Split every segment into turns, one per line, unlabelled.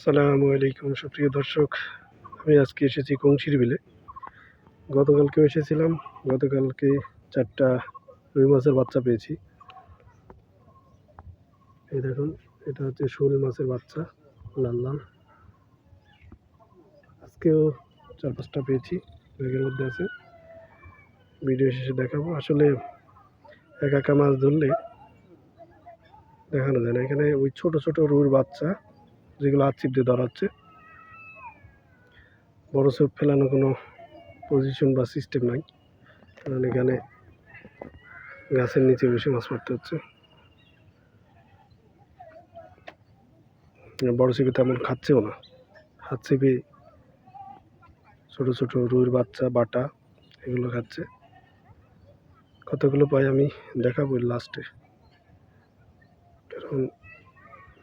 আসসালামু আলাইকুম সুপ্রিয় দর্শক, আমি আজকে এসেছি কংসির বিলে। গতকালকেও এসেছিলাম, গতকালকে চারটা রুই মাছের বাচ্চা পেয়েছি। এই দেখুন, এটা হচ্ছে শোল মাছের বাচ্চা, লাল লাল। আজকেও চার পাঁচটা পেয়েছি, ব্যাগের মধ্যে আছে। ভিডিও শেষে দেখাবো। আসলে একা একা মাছ ধরলে দেখানো যায় না। এখানে ওই ছোট ছোট রুর বাচ্চা যেগুলো হাত চিপ দিয়ে ধরা হচ্ছে বড় চোখ ফেলানো কোনো পজিশন বা সিস্টেম নাই। কারণ এখানে গাছের নিচে বসে মাছ মারতে হচ্ছে। বড় ছিপে তেমন খাচ্ছেও না। হাত ছিপে ছোটো ছোটো রুইর বাচ্চা, বাটা এগুলো খাচ্ছে। কতগুলো পাই আমি দেখাবো লাস্টে কারণ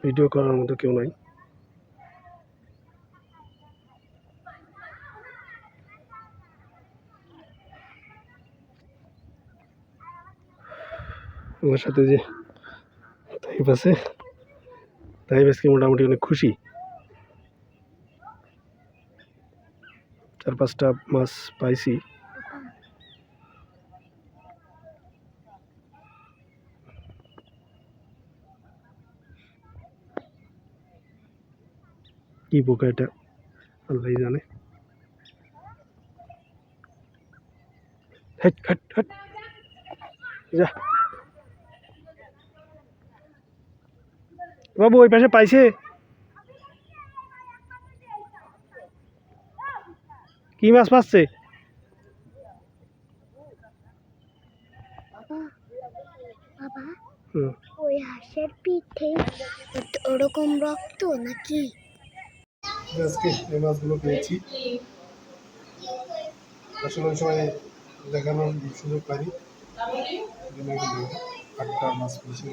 ভিডিও করার মতো কেউ নাই। আমার সাথে যে তাইব আছে তাইব আজকে মোটামুটি অনেক খুশি চার পাঁচটা মাছ পাইছি কি পোকা এটা আল্লাহ জানে হেট হেট হেট যা বাবু ওই পাশে পাইছে? কি মাছ হুম।
ওই হাঁসের পিঠে ওরকম রক্ত নাকি?
আজকে এই মাছগুলো পেয়েছি। আসলে সময় দেখানোর সুযোগ পাইনি। এগুলো আটটা মাছ পেয়েছি।